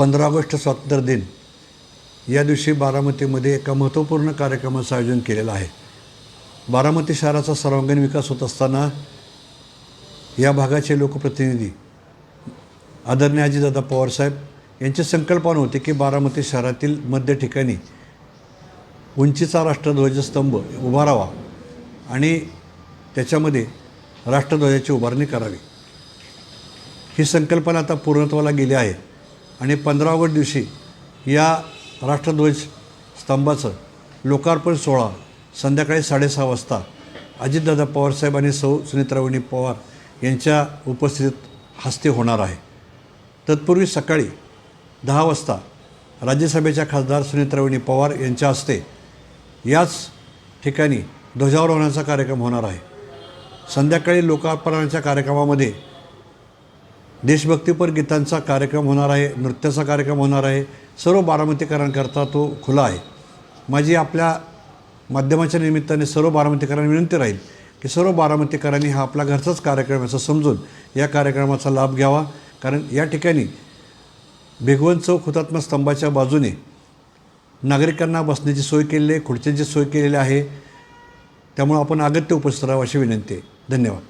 पंधरा ऑगस्ट स्वातंत्र्य दिन. या दिवशी बारामतीमध्ये एका महत्त्वपूर्ण कार्यक्रमाचं आयोजन केलेलं आहे. बारामती शहराचा सर्वांगीण विकास होत असताना या भागाचे लोकप्रतिनिधी आदरणीय अजितदादा पवारसाहेब यांची संकल्पना होती की बारामती शहरातील मध्य ठिकाणी उंचीचा राष्ट्रध्वजस्तंभ उभारावा आणि त्याच्यामध्ये राष्ट्रध्वजाची उभारणी करावी. ही संकल्पना आता पूर्णत्वाला गेली आहे. आणि पंधरा ऑगस्ट दिवशी या राष्ट्रध्वज स्तंभाचं लोकार्पण सोहळा संध्याकाळी साडेसहा वाजता अजितदादा पवारसाहेब आणि सौ सुनित्रावणी पवार यांच्या उपस्थितीत हस्ते होणार आहे. तत्पूर्वी सकाळी दहा वाजता राज्यसभेच्या खासदार सुनित्रावणी पवार यांच्या हस्ते याच ठिकाणी ध्वजारोहणाचा कार्यक्रम होणार आहे. संध्याकाळी लोकार्पणाच्या कार्यक्रमामध्ये देशभक्तीपर गीतांचा कार्यक्रम होणार आहे नृत्याचा कार्यक्रम होणार आहे. सर्व बारामतीकरांकरता तो खुला आहे. माझी आपल्या माध्यमाच्या निमित्ताने सर्व बारामतीकरांना विनंती राहील की सर्व बारामतीकरांनी हा आपला घरचाच कार्यक्रम असं समजून या कार्यक्रमाचा लाभ घ्यावा. कारण या ठिकाणी भिगवण चौक हुतात्मा स्तंभाच्या बाजूने नागरिकांना बसण्याची सोय केलेली आहे खुर्च्यांची सोय केलेली आहे. त्यामुळे आपण अगत्य उपस्थित राहावं अशी विनंती आहे. धन्यवाद.